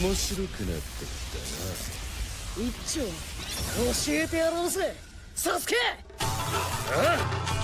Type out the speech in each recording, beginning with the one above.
面白くなってきたな。一丁教えてやろうぜ。サスケ！ああ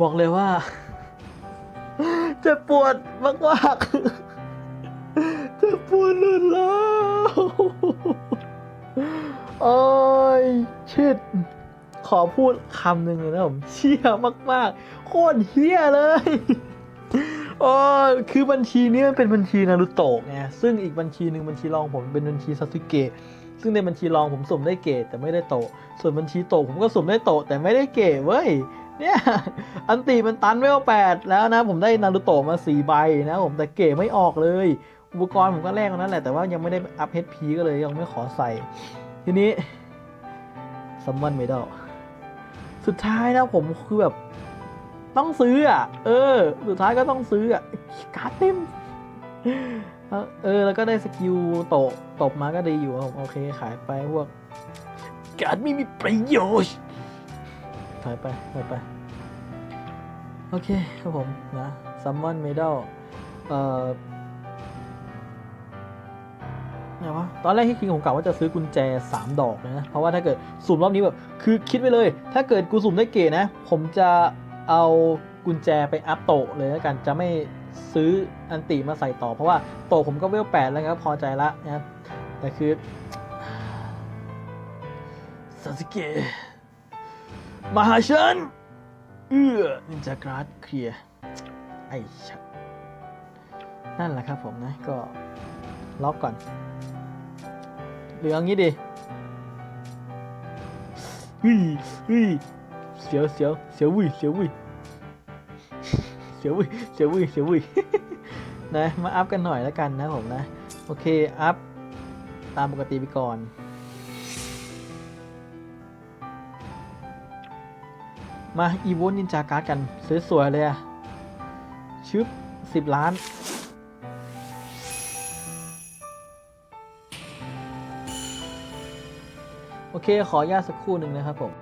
บอกเลยว่าจะปวดมากๆากจะปวดเลยแล้วโอ้ยชิดขอพูดคำหนึ่งนะผมเชี่ยมากๆ โคตรเฮี้ยเลยอ๋อคือบัญชีนี้มันเป็นบัญชีนารูโตะไงซึ่งอีกบัญชีหนึ่งบัญชีรองผมเป็นบัญชีซาสึเกะซึ่งในบัญชีรองผมสมได้เกะแต่ไม่ได้โต ส่วนบัญชีโตผมก็สมได้โตแต่ไม่ได้เกะเว้ย เนี่ย อันตีมันตันเวลแปดแล้วนะ ผมได้นารูโตะมาสี่ใบนะผมแต่เกรดไม่ออกเลย อุปกรณ์ผมก็แลกนั่นแหละแต่ว่ายังไม่ได้อัพ HP ก็เลยยังไม่ขอใส่ ทีนี้ซัมมอนไม่ได้สุดท้ายนะผมคือแบบ ต้องซื้ออะ เออ สุดท้ายก็ต้องซื้ออะการ์ดเต็มเออเออแล้วก็ได้สกิลโตะตบมาก็ดีอยู่ผมโอเคขายไปพวก การ์ดไม่มีประโยชน์ ขายไปขายไป โอเคครับผมนะซัมมอนเมดัลเอ่อไหนวะตอนแรกที่คิงผมกะว่าจะซื้อกุญแจ 3 ดอกนะ เพราะว่าถ้าเกิดสุ่มรอบนี้แบบ คือคิดไว้เลย ถ้าเกิดกูสุ่มได้เก๋นะ ผมจะเอากุญแจไปอัพโตะเลยแล้วกัน จะไม่ซื้ออันติมาใส่ต่อ เพราะว่าโตะผมก็เวลแปดแล้วครับพอใจละนะ แต่คือซาสึเกะ มาหาฉัน เอื้อนินจากราดเคลียร์ไอ้ชัดนั่นแหละครับผมนะก็ล็อกก่อนหรือเอางี้ดิเฮ้ยเฮ้ยเสียวเสียวเสียววุ้ยเสียววุ้ยเสียววุ้ยเสียววุ้ยเสียววุ้ยนะมาอัพกันหน่อยแล้วกันนะผมนะ โอเค อัพตามปกติไปก่อน มาอีโวนินจาการ์ดกัน สวย ๆ เลยอะชึบสิบล้าน โอเค ขออนุญาตสักครู่หนึ่งนะครับผม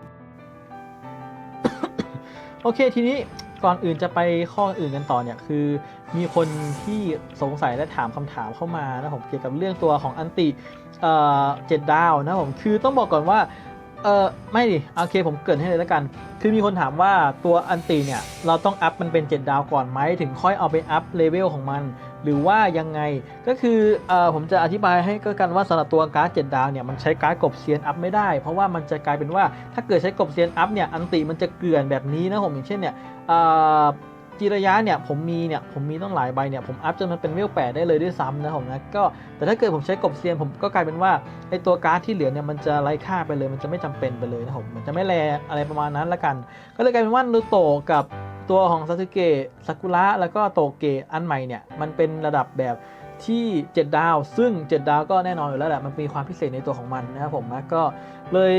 โอเค ทีนี้ก่อนอื่นจะไปข้ออื่นกันต่อเนี่ย คือมีคนที่สงสัยและถามคำถามเข้ามานะผมเกี่ยวกับเรื่องตัวของอันติเจ็ดดาวนะผม คือต้องบอกก่อนว่า เออไม่ดิโอเคผมเกรินให้เลยแล้วกัน คือมีคนถามว่าตัวอันติเนี่ยเราต้องอัพมันเป็น 7 ดาวก่อนไหมถึงค่อยเอาไปอัพเลเวลของมัน หรือว่ายังไงก็คือเออผมจะอธิบายให้ก็กันว่าสำหรับตัวการ์ด7ดาวเนี่ยมันใช้การ์ดกบเซียนอัพไม่ได้ เพราะว่ามันจะกลายเป็นว่าถ้าเกิดใช้กบเซียนอัพเนี่ยอันติมันจะเกลื่อนแบบนี้นะผมอย่างเช่นเนี่ยเออ จิระยะเนี่ยผมมีเนี่ยผมมีต้องหลายใบเนี่ยผมอัพจนมันเป็นเวลแปดได้เลยด้วยซ้ำนะผมนะก็แต่ถ้าเกิดผมใช้กบเซียนผมก็กลายเป็นว่าไอตัวการ์ดที่เหลือเนี่ยมันจะไร้ค่าไปเลย มันจะไม่จำเป็นไปเลยนะผมมันจะไม่แลอะไรประมาณนั้นละกัน ก็เลยกลายเป็นว่านูโตะกับตัวของซาสึเกะซากุระแล้วก็โตเกะอันใหม่เนี่ยมันเป็นระดับแบบ ที่ 7 ดาว ซึ่ง 7 ดาวก็แน่นอนอยู่แล้วแหละมันมีความพิเศษในตัวของมันนะครับผมนะก็เลย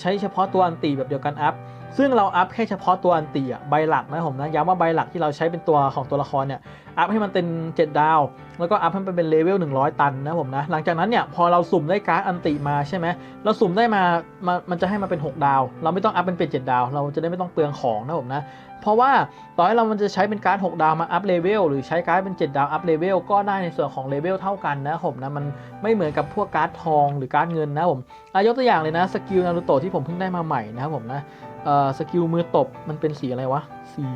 ใช้เฉพาะตัวอันตีแบบเดียวกันอัพซึ่งเราอัพแค่เฉพาะตัวอันตีอะใบหลักนะผมนะย้ำว่าใบหลักที่เราใช้เป็นตัวของตัวละครเนี่ยอัพให้มันเป็น 7 ดาว แล้วก็อัพให้มันเป็นเลเวล100 ตันนะผมนะหลังจากนั้นเนี่ยพอเราสุ่มได้การ์ดอันติมาใช่ไหมเราสุ่มได้มามามันจะให้มาเป็น 6 ดาว เราไม่ต้องอัพเป็นเป็น 7 ดาว เราจะได้ไม่ต้องเปลืองของนะผมนะ เพราะว่าต่อให้เรามันจะใช้เป็นการ์ด6ดาวมาอัพเลเวลหรือใช้การ์ดเป็น 7 ดาวอัพเลเวลก็ได้ในส่วนของเลเวลเท่ากันนะผมนะมันไม่เหมือนกับพวกการ์ดทองหรือการ์ดเงินนะผมอายกตัวอย่างเลยนะสกิลนารูโตะที่ผมเพิ่งได้มาใหม่นะครับผมนะเอ่อสกิลมือตบมันเป็นสีอะไรวะ สี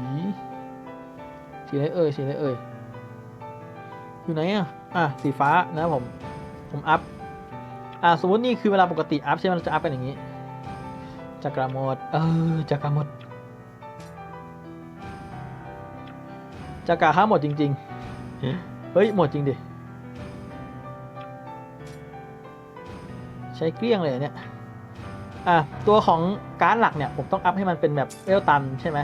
สีอะไรเอ่ยสีอะไรเอ่ยอยู่ไหนอะอะสีฟ้านะผมผมอัพอะสมมตินี่คือเวลาปกติอัพใช่ไหมเราจะอัพกันอย่างนี้จักรหมดเออจักรหมด จะกาค่าหมดจริง ๆ เฮ้ย หมดจริงดิ ใช้เกลี้ยงเลยเนี่ย อะ ตัวของการ์ดหลักเนี่ย ผมต้องอัพให้มันเป็นแบบเอลตันใช่ไหม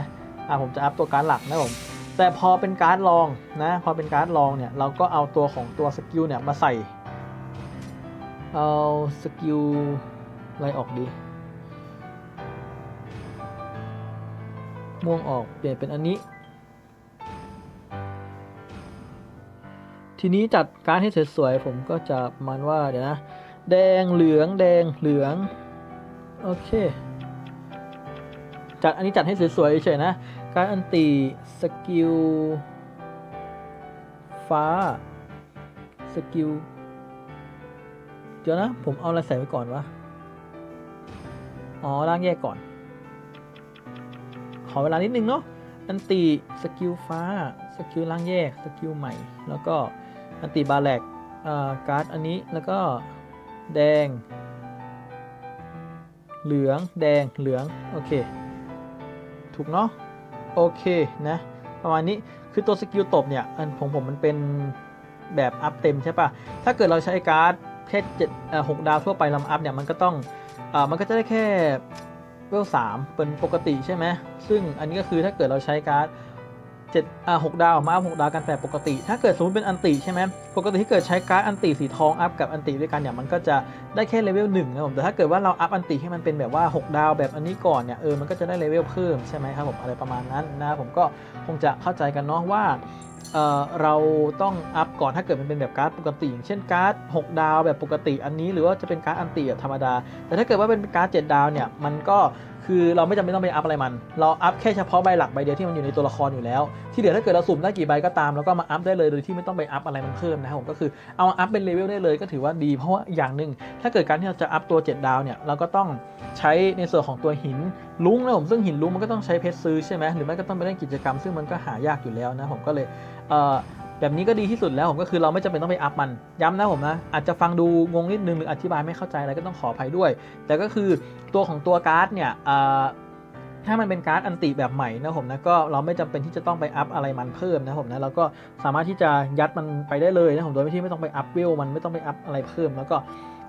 อะ ผมจะอัพตัวการ์ดหลักนะผม แต่พอเป็นการ์ดรองนะ พอเป็นการ์ดรองเนี่ย เราก็เอาตัวของตัวสกิลเนี่ยมาใส่ เอาสกิลอะไรออกดีม่วงออกเปลี่ยนเป็นอันนี้ ทีนี้จัดการให้สวยๆผมก็จะประมาณว่าเดี๋ยวนะ แดงเหลืองแดงเหลืองโอเค จัดอันนี้จัดให้สวยๆเฉยๆนะ การอันตีสกิลฟ้าสกิลเดี๋ยวนะ ผมเอาอะไรใส่ไว้ก่อนวะ อ๋อล่างแยกก่อน ขอเวลานิดนึงเนาะอันตีสกิลฟ้า สกิลล่างแยก สกิลใหม่ แล้วก็ อันตีบาแลกอ่าการ์ดอันนี้แล้วก็แดง เหลืองแดงเหลือง โอเค ถูกเนาะโอเคนะ ประมาณนี้คือตัวสกิลตบเนี่ย อันของผมมันเป็นแบบอัพเต็มใช่ปะถ้าเกิดเราใช้การ์ดแค่เจ็ดอ่อหกดาวทั่วไปลำอัพเนี่ย มันก็ต้องอ่อมันก็จะได้แค่เวลสามเป็นปกติใช่ไหมซึ่งอันนี้ก็คือถ้าเกิดเราใช้การ์ด เจ็ดอ่าหกดาวมาอัพหกดาวกันแต่ปกติ ถ้าเกิดสมมติเป็นอันติใช่ไหมปกติที่เกิดใช้การ์ดอันติสีทองอัพกับอันติด้วยกันเนี่ยมันก็จะได้แค่เลเวลหนึ่งนะผมแต่ถ้าเกิดว่าเราอัพอันติให้มันเป็นแบบว่า 6 ดาวแบบอันนี้ก่อนเนี่ยเออมันก็จะได้เลเวลเพิ่มใช่ไหมครับผมอะไรประมาณนั้นนะผมก็คงจะเข้าใจกันเนาะว่าเออเราต้องอัพก่อนถ้าเกิดมันเป็นแบบการ์ดปกติอย่างเช่นการ์ด 6 ดาวแบบปกติอันนี้หรือว่าจะเป็นการ์ดอันติแบบธรรมดา แต่ถ้าเกิดว่าเป็นการ์ด 7 ดาวเนี่ยมันก็ คือเราไม่จำเป็นต้องไปอัพอะไรมัน เราอัพแค่เฉพาะใบหลักใบเดียวที่มันอยู่ในตัวละครอยู่แล้ว ที่เหลือถ้าเกิดเราสุ่มได้กี่ใบก็ตามแล้วก็มาอัพได้เลยโดยที่ไม่ต้องไปอัพอะไรมันเพิ่มนะครับผมก็คือเอามาอัพเป็นเลเวลได้เลยก็ถือว่าดีเพราะว่าอย่างหนึ่งถ้าเกิดการที่เราจะอัพตัว 7 ดาวเนี่ยเราก็ต้องใช้ในส่วนของตัวหินลุ้งนะผมซึ่งหินลุ้งมันก็ต้องใช้เพชรซื้อใช่ไหมหรือไม่ก็ต้องไปเล่นกิจกรรม ซึ่งมันก็หายากอยู่แล้วนะผมก็เลยเแบบนี้ก็ดีที่สุดแล้วผมก็คือเราไม่จำเป็นต้องไปอัพมัน ย้ำนะผมนะ อาจจะฟังดูงงนิดนึงหรืออธิบายไม่เข้าใจอะไรก็ต้องขออภัยด้วย แต่ก็คือตัวของตัวการ์ดเนี่ยถ้ามันเป็นการ์ดอันติแบบใหม่นะผมนะก็เราไม่จำเป็นที่จะต้องไปอัพอะไรมันเพิ่มนะผมนะเราก็สามารถที่จะยัดมันไปได้เลยนะผมโดยที่ไม่ต้องไปอัพเวลมันไม่ต้องไปอัพอะไรเพิ่ม แล้วก็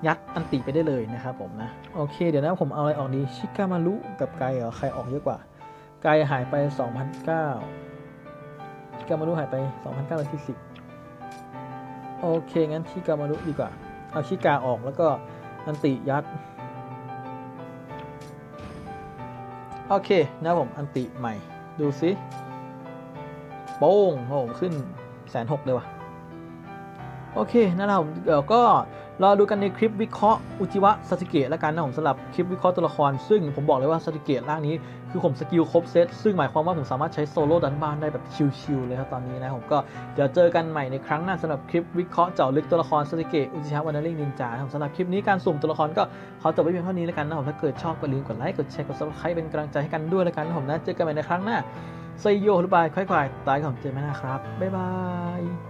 ยัดอันติไปได้เลยนะครับผมนะโอเค เดี๋ยวนะผมเอาอะไรออกดีชิกามารุกับไกเหรอใครออกเยอะกว่าไกหายไป 2,009 กามารุหายไป 2,940 โอเค งั้นชิกามารุดีกว่า เอาชิกาออกแล้วก็อันติยัด โอเค นะผม อันติใหม่ ดูซิโป้งโอ้โหขึ้นแสนหกเลยว่ะ โอเค นะครับผมเดี๋ยวก็ รอดูกันในคลิปวิเคราะห์อุจิวะซาสึเกะแล้วกันนะผมสำหรับคลิปวิเคราะห์ตัวละคร ซึ่งผมบอกเลยว่าซาสึเกะร่างนี้คือผมสกิลครบเซตซึ่งหมายความว่าผมสามารถใช้โซโล่ดันบ้านได้แบบชิลๆเลยครับตอนนี้นะผมก็เดี๋ยวเจอกันใหม่ในครั้งหน้าสำหรับคลิปวิเคราะห์เจาะลึกตัวละครซาสึเกะอุจิวะวันนาริงนินจาผมสำหรับคลิปนี้การสุ่มตัวละครก็ขอจบไว้เพียงเท่านี้แล้วกันนะผมถ้าเกิดชอบก็ลืมกดไลค์กดแชร์กดซับสไครป์เป็นกำลังใจให้กันด้วยแล้วกันนะผมนะเจอกันใหม่ในครั้งหน้าไซโยหรือบายค่อยๆตายของเจอกันนะครับบ๊ายบาย